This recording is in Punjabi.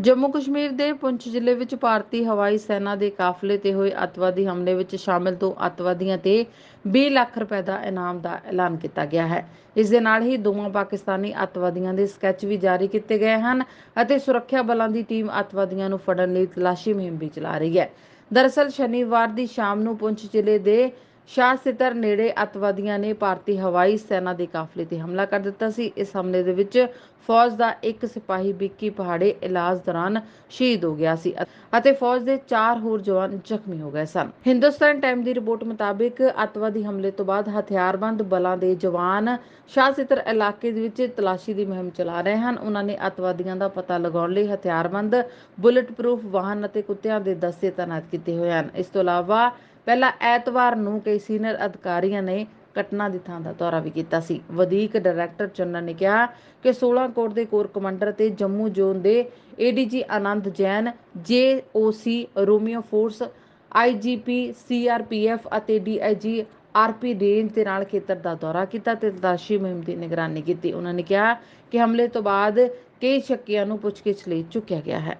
ਜੰਮੂ ਕਸ਼ਮੀਰ ਦੇ ਪੁੰਛ ਜ਼ਿਲ੍ਹੇ ਵਿੱਚ ਭਾਰਤੀ ਹਵਾਈ ਸੈਨਾ ਦੇ ਕਾਫਲੇ ਤੇ ਹੋਏ ਅੱਤਵਾਦੀ ਹਮਲੇ ਵਿੱਚ ਸ਼ਾਮਲ ਦੋ ਅੱਤਵਾਦੀਆਂ ਤੇ 20 ਲੱਖ ਰੁਪਏ ਦਾ ਇਨਾਮ ਦਾ ਐਲਾਨ ਕੀਤਾ ਗਿਆ ਹੈ। ਇਸ ਦੇ ਨਾਲ ਹੀ ਦੋਵਾਂ ਪਾਕਿਸਤਾਨੀ ਅੱਤਵਾਦੀਆਂ ਦੇ ਸਕੈਚ ਵੀ ਜਾਰੀ ਕੀਤੇ ਗਏ ਹਨ ਅਤੇ ਸੁਰੱਖਿਆ ਬਲਾਂ ਦੀ ਟੀਮ ਅੱਤਵਾਦੀਆਂ ਨੂੰ ਫੜਨ ਲਈ ਤਲਾਸ਼ੀ ਮੁਹਿੰਮ ਵੀ ਚਲਾ ਰਹੀ ਹੈ। ਦਰਅਸਲ ਸ਼ਨੀਵਾਰ ਦੀ ਸ਼ਾਮ ਨੂੰ ਪੁੰਛ ਜ਼ਿਲ੍ਹੇ ਦੇ ਸ਼ਾਹ ਸਿਤਰ ਨੇੜੇ ਅੱਤਵਾਦੀਆਂ ਨੇ ਭਾਰਤੀ ਹਵਾਈ ਸੈਨਾ ਦੇ ਕਾਫਲੇ ਤੇ ਹਮਲਾ ਕਰ ਦਿੱਤਾ ਸੀ। ਇਸ ਹਮਲੇ ਦੇ ਵਿੱਚ ਫੌਜ ਦਾ ਇੱਕ ਸਿਪਾਹੀ ਵਿੱਕੀ ਪਹਾੜੇ ਇਲਾਜ ਦੌਰਾਨ ਸ਼ਹੀਦ ਹੋ ਗਿਆ ਸੀ ਅਤੇ ਫੌਜ ਦੇ 4 ਹੋਰ ਜਵਾਨ ਜ਼ਖਮੀ ਹੋ ਗਏ ਸਨ। ਹਿੰਦੁਸਤਾਨ ਟਾਈਮ ਦੀ ਰਿਪੋਰਟ ਮੁਤਾਬਿਕ ਅੱਤਵਾਦੀ ਹਮਲੇ ਤੋਂ ਬਾਅਦ ਹਥਿਆਰਬੰਦ ਬਲਾਂ ਦੇ ਜਵਾਨ ਸ਼ਾਹ ਸਿਤਰ ਇਲਾਕੇ ਦੇ ਵਿੱਚ ਤਲਾਸ਼ੀ ਦੀ ਮੁਹਿੰਮ ਚਲਾ ਰਹੇ ਹਨ। ਉਹਨਾਂ ਨੇ ਅੱਤਵਾਦੀਆਂ ਦਾ ਪਤਾ ਲਗਾਉਣ ਲਈ ਹਥਿਆਰਬੰਦ ਬੁਲਟ ਪ੍ਰੂਫ ਵਾਹਨ ਅਤੇ ਕੁੱਤਿਆਂ ਦੇ ਦਸਤੇ ਤਾਇਨਾਤ ਕੀਤੇ ਹੋਏ ਹਨ। ਇਸ ਤੋਂ ਇਲਾਵਾ ਪਹਿਲਾਂ ਐਤਵਾਰ ਨੂੰ ਕਈ ਸੀਨੀਅਰ ਅਧਿਕਾਰੀਆਂ ਨੇ ਘਟਨਾ ਦੀ ਥਾਂ ਦਾ ਦੌਰਾ ਵੀ ਕੀਤਾ ਸੀ। ਵਧੀਕ ਡਾਇਰੈਕਟਰ ਜਨਰਲ ਨੇ ਕਿਹਾ ਕਿ 16 ਕੋਰ ਦੇ ਕੋਰ ਕਮਾਂਡਰ ਤੇ ਜੰਮੂ ਜ਼ੋਨ ਦੇ ADG Anand Jain GOC Romeo force IGP CRPF ਅਤੇ ਡੀਆਈਜੀ ਆਰਪੀ ਰੇਂਜ ਦੇ ਨਾਲ ਖੇਤਰ ਦਾ ਦੌਰਾ ਕੀਤਾ ਤੇ ਤਲਾਸ਼ੀ ਮੁਹਿੰਮ ਦੀ ਨਿਗਰਾਨੀ ਕੀਤੀ। ਉਹਨਾਂ ਨੇ ਕਿਹਾ ਕਿ ਹਮਲੇ ਤੋਂ ਬਾਅਦ ਕਈ ਸ਼ੱਕੀਆਂ ਨੂੰ ਪੁੱਛਗਿੱਛ ਲਈ ਚੁੱਕਿਆ ਗਿਆ ਹੈ।